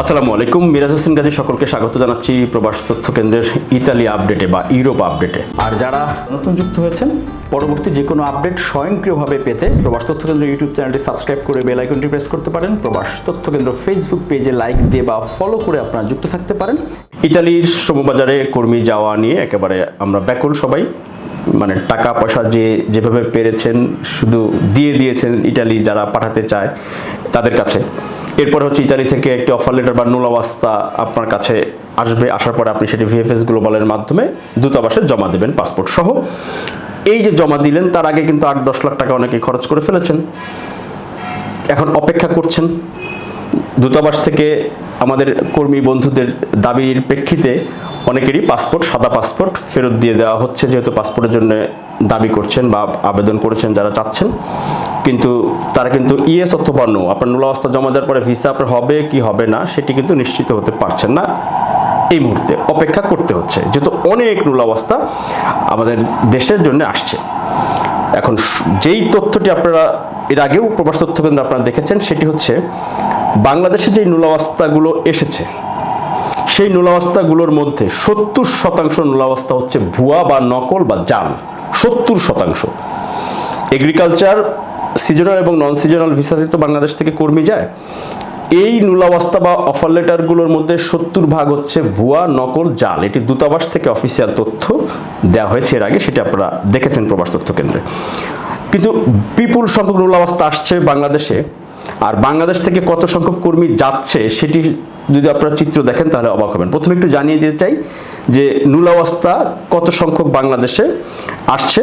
আসসালামু আলাইকুম, মিরাজ হোসেন গাজী সকলকে স্বাগত জানাচ্ছি প্রবাস তথ্য কেন্দ্রের ইতালি আপডেটে বা ইউরোপ আপডেটে। আর যারা নতুন যুক্ত হয়েছেন, পরবর্তী যে কোনো আপডেট স্বয়ংক্রিয়ভাবে পেতে প্রবাস তথ্য কেন্দ্র ইউটিউব চ্যানেলটি সাবস্ক্রাইব করে বেল আইকনটি প্রেস করতে পারেন। প্রবাস তথ্য কেন্দ্র ফেসবুক পেজে লাইক দিয়ে বা ফলো করে আপনারা যুক্ত থাকতে পারেন। ইতালির শ্রমবাজারে কর্মী যাওয়া নিয়ে একেবারে আমরা ব্যাকুল সবাই। মানে টাকা পয়সা যে যেভাবে পেরেছেন, শুধু দিয়ে দিয়েছেন ইটালি যারা পাঠাতে চায় তাদের কাছে। এরপর হচ্ছে ইতালি থেকে একটি অফার লেটার বা নোলাবাস্তা আপনার কাছে আসবে, আসার পরে আপনি সেটি ভিএফএস গ্লোবালের মাধ্যমে দূতাবাসে জমা দেবেন পাসপোর্ট সহ। এই যে জমা দিলেন, তার আগে কিন্তু আট দশ লাখ টাকা অনেকে খরচ করে ফেলেছেন। এখন অপেক্ষা করছেন। দূতাবাস থেকে আমাদের কর্মী বন্ধুদের দাবির প্রেক্ষিতে অনেকেরই পাসপোর্ট, সাদা পাসপোর্ট ফেরত দিয়ে দেওয়া হচ্ছে, যেহেতু পাসপোর্টের জন্য দাবি করছেন বা আবেদন করেছেন যারা চাচ্ছেন। কিন্তু তারা কিন্তু ইএস অথবা নো, আপনার নুলাবস্থা জমা দেওয়ার পরে ভিসা আপনার হবে কি হবে না, সেটি কিন্তু নিশ্চিত হতে পারছেন না। এই মুহূর্তে অপেক্ষা করতে হচ্ছে, যেহেতু অনেক নুলাবস্থা আমাদের দেশের জন্য আসছে। এখন যেই তথ্যটি আপনারা এর আগেও প্রবাস তথ্য কেন্দ্র আপনারা দেখেছেন, সেটি হচ্ছে বাংলাদেশে যেই নুলাবস্থাগুলো এসেছে, সেই নূলাবস্থাগুলোর মধ্যে সত্তর শতাংশ নুলাবস্থা হচ্ছে ভুয়া বা নকল বা জাল, সত্তর শতাংশ। এগ্রিকালচার সিজনাল এবং নন সিজনাল ভিসাতে তো বাংলাদেশ থেকে কর্মী যায়, এই নূলাবস্থা বা অফার লেটারগুলোর মধ্যে সত্তর ভাগ হচ্ছে ভুয়া, নকল, জাল। এটি দূতাবাস থেকে অফিসিয়াল তথ্য দেওয়া হয়েছে এর আগে, সেটা আপনারা দেখেছেন প্রবাস তথ্য কেন্দ্রে কিন্তু বিপুল সংখ্যক নুলাবস্থা আসছে বাংলাদেশে। আর বাংলাদেশ থেকে কত সংখ্যক কর্মী যাচ্ছে সেটি যদি আপনারা চিত্র দেখেন তাহলে অবাক হবেন। প্রথমে একটু জানিয়ে দিতে চাই যে নুলাবস্থা কত সংখ্যক বাংলাদেশে আসছে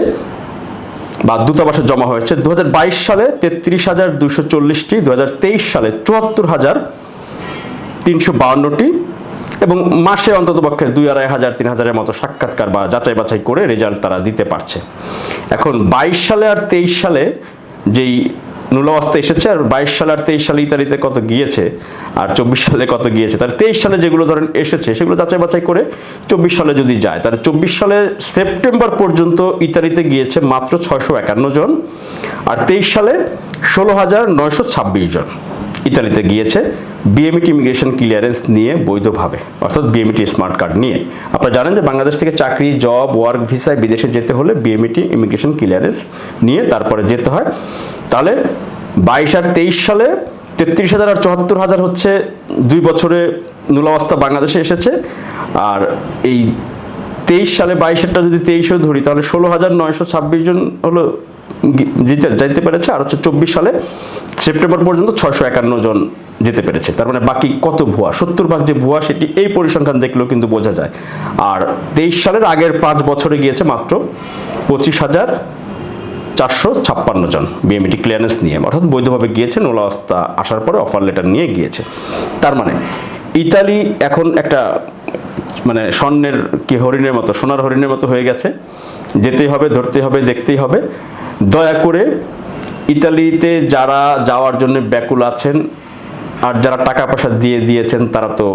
বা দূতাবাসে জমা হয়েছে। দু হাজার বাইশ সালে তেত্রিশ হাজার দুশো চল্লিশটি দু হাজার তেইশ সালে চুয়াত্তর হাজার তিনশো বাউন্নটি এবং মাসে অন্ততপক্ষে দুই আড়াই হাজার, তিন হাজারের মতো সাক্ষাৎকার বা যাচাই বাছাই করে রেজাল্ট তারা দিতে পারছে। এখন বাইশ সালে আর তেইশ সালে যেই নুলাবস্থা এসেছে আর বাইশ সালে আর তেইশ সালে ইতালিতে কত গিয়েছে আর চব্বিশ সালে কত গিয়েছে তার তেইশ সালে যেগুলো ধরেন এসেছে সেগুলো যাচাই বাছাই করে চব্বিশ সালে যদি যায়, তাহলে চব্বিশ সালে সেপ্টেম্বর পর্যন্ত ইতালিতে গিয়েছে মাত্র ছয়শো একান্ন জন আর তেইশ সালে ষোলো হাজার নয়শো ছাব্বিশ জন। ইতালিতে গিয়েছে। বিএমইটি ইমিগ্রেশন ক্লিয়ারেন্স নিয়ে বৈধভাবে, অর্থাৎ বিএমইটি স্মার্ট কার্ড নিয়ে। আপনারা জানেন যে বাংলাদেশ থেকে চাকরি জব ওয়ার্ক ভিসায় বিদেশে যেতে হলে বিএমইটি ইমিগ্রেশন ক্লিয়ারেন্স নিয়ে তারপরে যেতে হয়। তাহলে বাইশ আর তেইশ সালে তেত্রিশ হাজার আর চুয়াত্তর হাজার হচ্ছে দুই বছরে নুলাবস্থা বাংলাদেশে এসেছে। আর এই তেইশ সালে বাইশেরটা যদি তেইশে ধরি, তাহলে ষোলো হাজার নয়শো ছাব্বিশ জন হলো জিতে যাইতে পেরেছে, আর হচ্ছে চব্বিশ সালে সেপ্টেম্বর পর্যন্ত ছয়শো একান্ন জন যেতে পেরেছে। তার মানে বাকি কত ভুয়া? সত্তর ভাগ যে ভুয়া, সেটি এই পরিসংখ্যান দেখলেও কিন্তু বোঝা যায়। আর তেইশ সালের আগের পাঁচ বছরে গিয়েছে মাত্র পঁচিশ হাজার চারশো ছাপ্পান্ন জন বিএমইটি ক্লিয়ারেন্স নিয়ে। অর্থাৎ বৈধভাবে গিয়েছে নোলাবস্থা আসার পরে অফার লেটার নিয়ে গিয়েছে। তার মানে ইতালি এখন একটা মানে স্বর্ণের কি হরিণের মতো, সোনার হরিণের মতো হয়ে গেছে। যেতেই হবে, ধরতেই হবে, দেখতেই হবে। দয়া করে ইতালিতে যারা যাওয়ার জন্য ব্যাকুল আছেন আর যারা টাকা পয়সা দিয়ে দিয়েছেন, তারা তো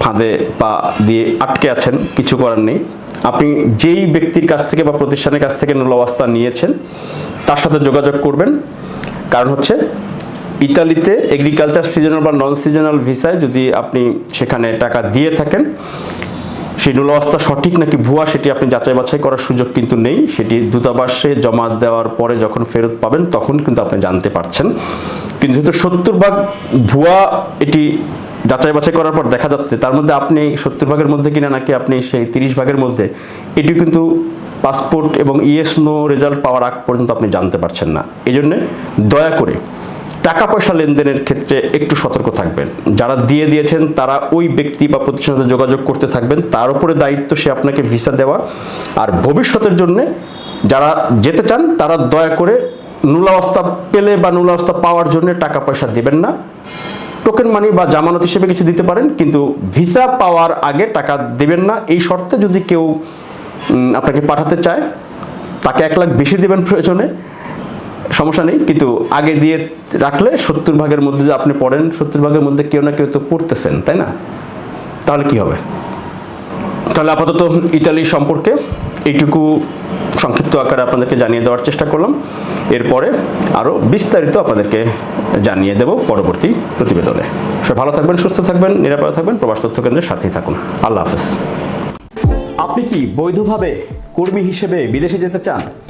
ফাঁদে পা দিয়ে আটকে আছেন, কিছু করার নেই। আপনি যেই ব্যক্তির কাছ থেকে বা প্রতিষ্ঠানের কাছ থেকে নুলাবস্থা নিয়েছেন, তার সাথে যোগাযোগ করবেন। কারণ হচ্ছে, ইতালিতে এগ্রিকালচার সিজনাল বা নন সিজনাল ভিসায় যদি আপনি সেখানে টাকা দিয়ে থাকেন সেই নুলাবস্থা সঠিক নাকি ভুয়া সেটি আপনি যাচাই বাছাই করার সুযোগ কিন্তু নেই। সেটি দূতাবাসে জমা দেওয়ার পরে যখন ফেরত পাবেন, তখন কিন্তু আপনি জানতে পারছেন। কিন্তু যেহেতু সত্তর ভাগ ভুয়া এটি যাচাই বাছাই করার পর দেখা যাচ্ছে, তার মধ্যে আপনি সত্তর ভাগের মধ্যে কিনা নাকি আপনি সেই তিরিশ ভাগের মধ্যে এটি কিন্তু পাসপোর্ট এবং ইএস নো রেজাল্ট পাওয়ার আগ পর্যন্ত আপনি জানতে পারছেন না। এই জন্যে দয়া করে টাকা পয়সা লেনদেনের ক্ষেত্রে একটু সতর্ক থাকবেন। যারা দিয়ে দিয়েছেন, তারা ওই ব্যক্তি বা প্রতিষ্ঠানের সাথে যোগাযোগ করতে থাকবেন। তার উপরে দায়িত্ব সে আপনাকে ভিসা দেওয়া। আর ভবিষ্যতের জন্য যারা যেতে চান, তারা দয়া করে নুলাবস্থা পেলে বা নুলাবস্থা পাওয়ার জন্য টাকা পয়সা দেবেন না। টোকেন মানি বা জামানত হিসেবে কিছু দিতে পারেন, কিন্তু ভিসা পাওয়ার আগে টাকা দেবেন না। এই শর্তে যদি কেউ আপনাকে পাঠাতে চায়, তাকে এক লাখ বেশি দেবেন প্রয়োজনে। সমস্যা নেই, কিন্তু আগে দিয়ে রাখলে সত্তর ভাগের মধ্যে যে আপনি পড়েন, সত্তর ভাগের মধ্যে কেউ না কেউ তো পড়তেছেন, তাই না? তাহলে কি হবে? তাহলে আপাতত ইতালি সম্পর্কে এইটুকু সংক্ষিপ্ত আকারে আপনাদেরকে জানিয়ে দেওয়ার চেষ্টা করলাম। এরপরে আরও বিস্তারিত আপনাদেরকে জানিয়ে দেব পরবর্তী প্রতিবেদনে। সবাই ভালো থাকবেন, সুস্থ থাকবেন, নিরাপদে থাকবেন, প্রবাস তথ্য কেন্দ্রের সাথেই থাকুন। আল্লাহ হাফেজ। আপনি কি বৈধভাবে কর্মী হিসেবে বিদেশে যেতে চান?